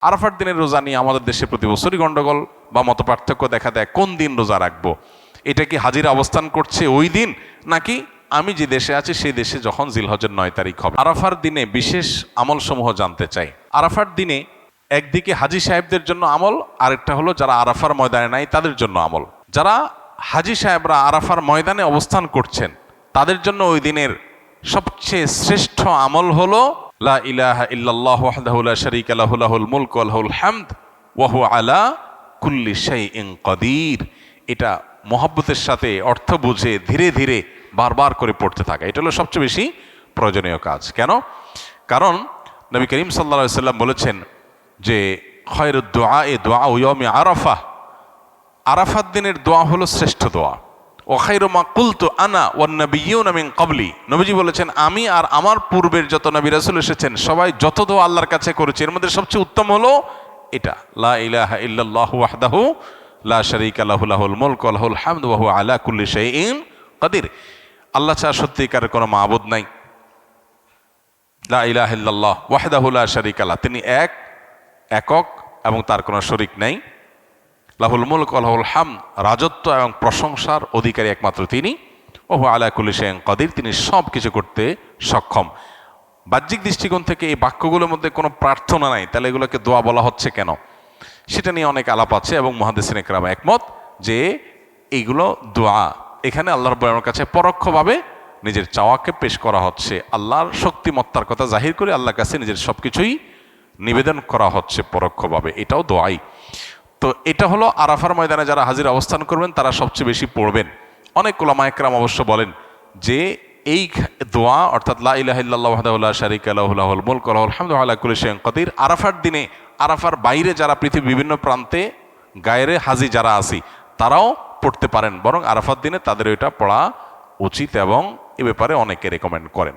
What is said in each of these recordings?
আরাফার দিনের রোজা নিয়ে আমাদের দেশে প্রতি বছরই গণ্ডগোল বা মত পার্থক্য দেখা দেয়। কোন দিন রোজা রাখব? এটা কি হাজির অবস্থান করছে ওই দিন? নাকি আমি যে দেশে আছি, সেই দেশে যখন জিলহজের নয় তারিখ হবে। আরাফার দিনে বিশেষ আমল সমূহ জানতে চাই। আরাফার দিনে একদিকে হাজি সাহেবদের জন্য আমল, আরেকটা হলো যারা আরাফার ময়দানে নাই, তাদের জন্য আমল। যারা হাজি সাহেবরা আরাফার ময়দানে অবস্থান করছেন, তাদের জন্য ওই দিনের সবচেয়ে শ্রেষ্ঠ আমল হলো লা লাহুল আলা কুল্লি এটা মহব্বতের সাথে অর্থ বুঝে ধীরে ধীরে বারবার করে পড়তে থাকা। এটা হলো সবচেয়ে বেশি প্রয়োজনীয় কাজ। কেন? কারণ নবী করিম সাল্লা সাল্লাম বলেছেন যে খয়ের দোয়া এ দোয়া ওয়মে আরাফা আরাফাত দিনের দোয়া হলো শ্রেষ্ঠ দোয়া। ও খাইরমা কুলতু আনা ও নবীন আমিন কবলি নবীজি বলেছেন, আমি আর আমার পূর্বের যত নবী রাসুল এসেছেন, সবাই যত দোয়া আল্লাহর কাছে করেছে, এর মধ্যে সবচেয়ে উত্তম হলো এটা। লা ইলাহা ইল্লাল্লাহু ওয়াহদাহু লা শারীকা লাহু, লাহুল মুলকু ওয়া লাহুল আলা কুল্লি শাইইন কাদির। আল্লাহ ছাড়া সত্যিকার কোনো মাবুদ নাই। লা ইলাহা ইল্লাল্লাহ ওয়াহদাহু লা শারীকা লা তিনি এক, একক এবং তার কোনো শরিক নাই। লাহুল মুলক আল্লাহুল হাম রাজত্ব এবং প্রশংসার অধিকারী একমাত্র তিনি। ওহু আলা কুল্লি শেন কাদির, তিনি সব কিছু করতে সক্ষম। বাহ্যিক দৃষ্টিকোণ থেকে এই বাক্যগুলোর মধ্যে কোনো প্রার্থনা নাই, তাহলে এগুলোকে দোয়া বলা হচ্ছে কেন? সেটা নিয়ে অনেক আলাপ আছে এবং মহাদেসিন একরাম একমত যে এইগুলো দোয়া। এখানে আল্লাহর বয়ানোর কাছে পরোক্ষভাবে নিজের চাওয়াকে পেশ করা হচ্ছে। আল্লাহর শক্তিমত্তার কথা জাহির করে আল্লাহর কাছে নিজের সব কিছুই নিবেদন করা হচ্ছে পরোক্ষভাবে। এটাও দোয়াই। তো এটা হলো আরাফার ময়দানে যারা হাজির অবস্থান করবেন, তারা সবচেয়ে বেশি পড়বেন। অনেক কোলামা একরাম অবশ্য বলেন যে এই দোয়া, অর্থাৎ লা ইলাহা ইল্লাল্লাহু ওয়াহদাহু লা শারীকা লাহু, লাহুল মুলকু ওয়া লাহুল হামদু আলা কুল্লি শাইইন কাদির। আরাফার দিনে, আরাফার বাইরে যারা পৃথিবীর বিভিন্ন প্রান্তে গায়েরে হাজি যারা আছি তারাও পড়তে পারেন। বরং আরাফার দিনে তাদের এটা পড়া উচিত এবং এ ব্যাপারে অনেকে রেকমেন্ড করেন।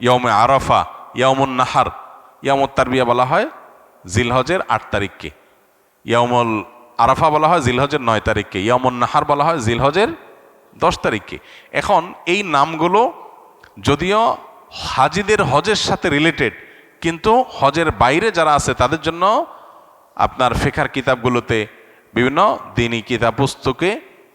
ইয়মে আরাফা ইয়মুন নাহার ইয়ামত তারবিয়া বলা হয় জিলহজের আট তারিখকে। ইয়ামল আরাফা বলা হয় জিলহজের নয় তারিখকে। ইয়ামুন নাহার বলা হয় জিলহজের দশ তারিখকে। এখন এই নামগুলো যদিও হাজিদের হজের সাথে রিলেটেড কিন্তু হজের বাইরে যারা আছে তাদের জন্য আপনার ফেখার কিতাবগুলোতে বিভিন্ন দিনই কিতাব পুস্তকে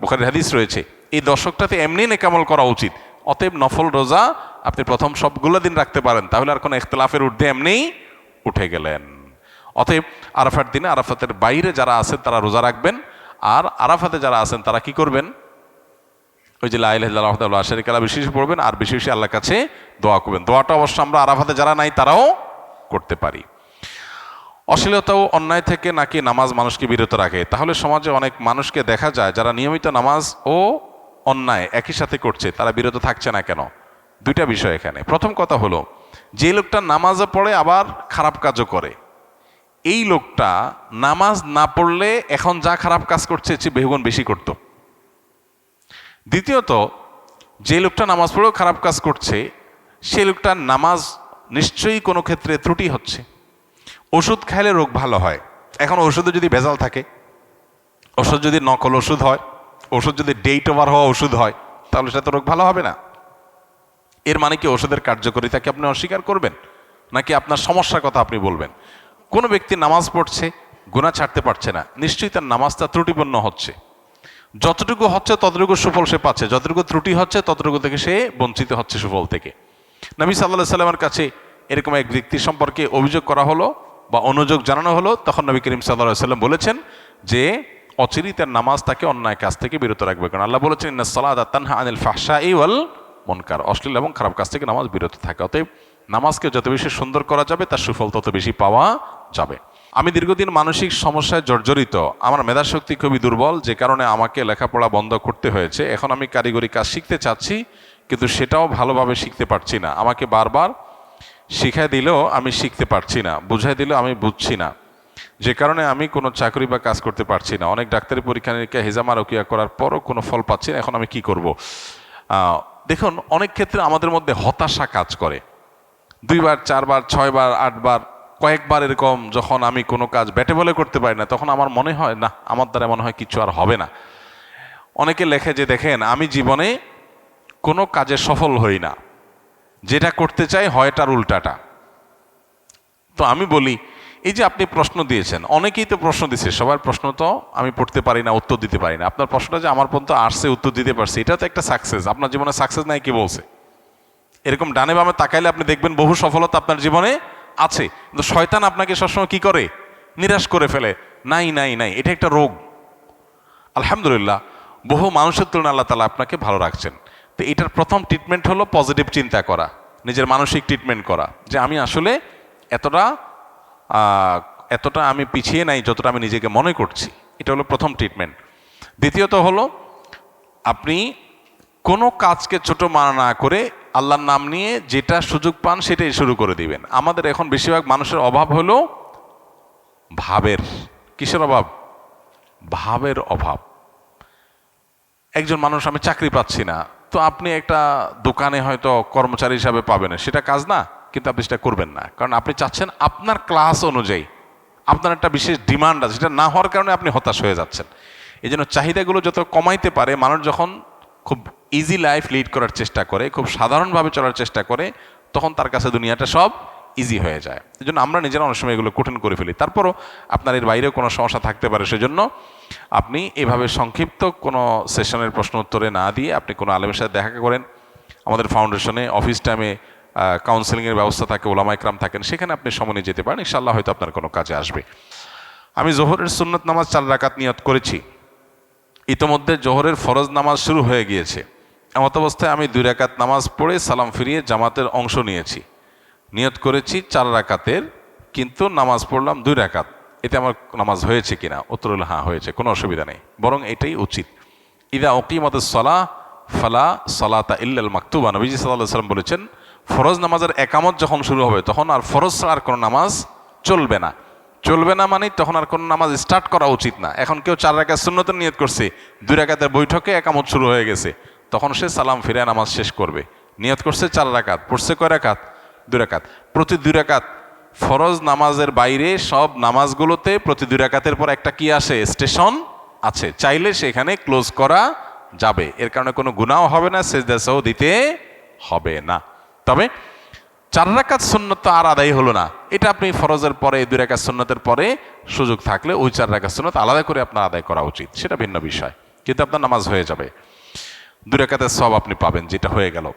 বুখারির হাদিস রয়েছে, এই দশকটাতে এমনি নেকামল করা উচিত। অতএব নফল রোজা আপনি প্রথম সবগুলো দিন রাখতে পারেন, তাহলে আর কোনো ইখতলাফের ঊর্ধ্বে এমনিই উঠে গেলেন। অতএব আরাফার দিনে আরাফাতের বাইরে যারা আছেন তারা রোজা রাখবেন, আর আরাফাতে যারা আছেন তারা কি করবেন? ওই যে লাইল্লাহ আশারিকালা বেশি বেশি পড়বেন, আর বেশি বেশি আল্লাহর কাছে দোয়া করবেন। দোয়াটা অবশ্য আমরা আরাফাতে যারা নাই তারাও করতে পারি। অশ্লীলতা ও অন্যায় থেকে নাকি নামাজ মানুষকে বিরত রাখে? তাহলে সমাজে অনেক মানুষকে দেখা যায় যারা নিয়মিত নামাজ ও অন্যায় একই সাথে করছে, তারা বিরত থাকছে না কেন? দুইটা বিষয় এখানে। প্রথম কথা হলো, যে লোকটা নামাজও পড়ে আবার খারাপ কাজও করে। এই লোকটা নামাজ না পড়লে এখন যা খারাপ কাজ করছে, সে বেহুগুণ বেশি করত। দ্বিতীয়ত, যে লোকটা নামাজ পড়েও খারাপ কাজ করছে, সে লোকটার নামাজ নিশ্চয়ই কোনো ক্ষেত্রে ত্রুটি হচ্ছে। ওষুধ খাইলে রোগ ভালো হয়। এখন ওষুধে যদি ভেজাল থাকে, ওষুধ যদি নকল ওষুধ হয়, ওষুধ যদি ডেট ওভার হওয়া ওষুধ হয়, তাহলে সেটা তো রোগ ভালো হবে না। এর মানে কি ওষুধের কার্যকারিতাকে আপনি অস্বীকার করবেন? নাকি আপনার সমস্যার কথা আপনি বলবেন? কোনো ব্যক্তি নামাজ পড়ছে গুণা ছাড়তে পারছে না, নিশ্চয়ই তার নামাজটা ত্রুটিপূর্ণ হচ্ছে। যতটুকু হচ্ছে ততটুকু সুফল সে পাচ্ছে, যতটুকু ত্রুটি হচ্ছে ততটুকু থেকে সে বঞ্চিত হচ্ছে সুফল থেকে। নবী সাল্লাহ সাল্লামের কাছে এরকম এক ব্যক্তি সম্পর্কে অভিযোগ করা হলো বা অনুযোগ জানানো হলো, তখন নবী করিম সাল্লাম বলেছেন যে অচিরি তার নামাজ তাকে অন্যায় কাজ থেকে বিরত রাখবে। কারণ আল্লাহ বলেছেন, ইন্না সালাদ তানহা আনিল ফাহসা ওয়াল মনকার। অশ্লীল এবং খারাপ কাজ থেকে নামাজ বিরত থাকে। অতএব নামাজকে যত বেশি সুন্দর করা যাবে, তার সুফল তত বেশি পাওয়া যাবে। আমি দীর্ঘদিন মানসিক সমস্যায় জর্জরিত। আমার মেধাশক্তি খুবই দুর্বল, যে কারণে আমাকে লেখাপড়া বন্ধ করতে হয়েছে। এখন আমি কারিগরি কাজ শিখতে চাচ্ছি, কিন্তু সেটাও ভালোভাবে শিখতে পারছি না। আমাকে বারবার শিখাই দিলেও আমি শিখতে পারছি না, বুঝাই দিলেও আমি বুঝছি না। যে কারণে আমি কোনো চাকরি বা কাজ করতে পারছি না। অনেক ডাক্তারি পরীক্ষা নিরীক্ষা হেজামা রকিয়া করার পরও কোনো ফল পাচ্ছি না, এখন আমি কি করব? দেখুন, অনেক ক্ষেত্রে আমাদের মধ্যে হতাশা কাজ করে। দুইবার, চারবার, ছয়বার, আটবার, কয়েকবার এরকম যখন আমি কোনো কাজ ব্যাটে বলে করতে পারি না, তখন আমার মনে হয়, না, আমার দ্বারা মনে হয় কিছু আর হবে না। অনেকে লেখে যে, দেখেন, আমি জীবনে কোনো কাজে সফল হই না। যেটা করতে চাই হয় তার উল্টাটা। তো আমি বলি, এই যে আপনি প্রশ্ন দিয়েছেন, অনেকেই তো প্রশ্ন দিচ্ছে সবার প্রশ্ন তো আমি পড়তে পারি না, উত্তর দিতে পারি না। আপনার প্রশ্নটা যে আমার পর্যন্ত আসছে, উত্তর দিতে পারছি, এটা তো একটা সাকসেস আপনার জীবনে সাকসেস নাই কি বলছে? এরকম ডানে বামে তাকাইলে আপনি দেখবেন বহু সফলতা আপনার জীবনে আছে, কিন্তু শয়তান আপনাকে সবসময় কি করে? নিরাশ করে ফেলে। নাই নাই নাই, এটা একটা রোগ। আলহামদুলিল্লাহ, বহু মানুষের তুলনায় আল্লাহ তালা আপনাকে ভালো রাখছেন। তো এটার প্রথম ট্রিটমেন্ট হলো পজিটিভ চিন্তা করা, নিজের মানসিক ট্রিটমেন্ট করা, যে আমি আসলে এতটা এতটা আমি পিছিয়ে নাই যতটা আমি নিজেকে মনে করছি, এটা হলো প্রথম ট্রিটমেন্ট দ্বিতীয়ত হলো, আপনি কোনো কাজকে ছোট মানা না করে আল্লাহর নাম নিয়ে যেটা সুযোগ পান সেটাই শুরু করে দিবেন। আমাদের এখন বেশিরভাগ মানুষের অভাব হলো ভাবের। কিসের অভাব? ভাবের অভাব। একজন মানুষ আমি চাকরি পাচ্ছি না তো আপনি একটা দোকানে হয়তো কর্মচারী হিসাবে পাবেন। সেটা কাজ না, কিন্তু আপনি সেটা করবেন না। কারণ আপনি চাচ্ছেন আপনার ক্লাস অনুযায়ী, আপনার একটা বিশেষ ডিমান্ড আছে, সেটা না হওয়ার কারণে আপনি হতাশ হয়ে যাচ্ছেন। এই জন্য চাহিদাগুলো যত কমাইতে পারে, মানুষ যখন খুব ইজি লাইফ লিড করার চেষ্টা করে, খুব সাধারণভাবে চলার চেষ্টা করে, তখন তার কাছে দুনিয়াটা সব ইজি হয়ে যায়। এই জন্য আমরা নিজেরা অনেক সময় এগুলো কঠিন করে ফেলি। তারপরও আপনার এর বাইরেও কোনো সমস্যা থাকতে পারে, সেজন্য আপনি এভাবে সংক্ষিপ্ত কোনো সেশনের প্রশ্ন উত্তরে না দিয়ে আপনি কোনো আলেমের সাথে দেখা করেন। আমাদের ফাউন্ডেশনে অফিস টাইমে কাউন্সেলিংয়ের ব্যবস্থা থাকে, ওলামা ইকরাম থাকেন, সেখানে আপনি সময় যেতে পারেন। ইনশাল্লাহ হয়তো আপনার কোনো কাজে আসবে। আমি জোহরের সুন্নত নামাজ চার রাকাত নিয়ত করেছি। ইতোমধ্যে জোহরের ফরজ নামাজ শুরু হয়ে গিয়েছে। এমত অবস্থায় আমি দুই রাকাত নামাজ পড়ে সালাম ফিরিয়ে জামাতের অংশ নিয়েছি। নিয়ত করেছি চার রাকাতের, কিন্তু নামাজ পড়লাম দুই রাকাত। এতে আমার নামাজ হয়েছে কিনা? উত্তর হলো হ্যাঁ হয়েছে, কোনো অসুবিধা নেই। বরং এটাই উচিত। ইদা ওকিমত সলা ফালা সলাতা ইল্লাল মাকতুবা। নবীজি সাল্লাহ সাল্লাম বলেছেন, ফরজ নামাজের একামত যখন শুরু হবে, তখন আর ফরজ ছাড়া আর কোনো নামাজ চলবে না। চলবে না মানে তখন আর কোনো নামাজ স্টার্ট করা উচিত না। এখন কেউ চার রাকাত শূন্যতের নিয়ত করছে, দুই রাকাতের বৈঠকে একামত শুরু হয়ে গেছে, তখন সে সালাম ফিরে নামাজ শেষ করবে। নিয়ত করছে চার রাকাত, পড়ছে কয় রাকাত? দুই রাকাত। প্রতি দুই রাকাত ফরজ নামাজের বাইরে সব নামাজগুলোতে প্রতি দুই রাকাতের পর একটা কি আসে? স্টেশন আছে। চাইলে সেখানে ক্লোজ করা যাবে। এর কারণে কোনো গুণাও হবে না সেজদাসও দিতে হবে না। তবে চার রাকাত সুন্নত আর আদায় হলো না। এটা আপনি ফরজের পরে, দুই রাকাত সুন্নতের পরে সুযোগ থাকলে ওই চার রাকাত সুন্নত আলাদা করে আপনার আদায় করা উচিত। সেটা ভিন্ন বিষয়। কিন্তু আপনার নামাজ হয়ে যাবে। দুই রাকাতের সব আপনি পাবেন, যেটা হয়ে গেল।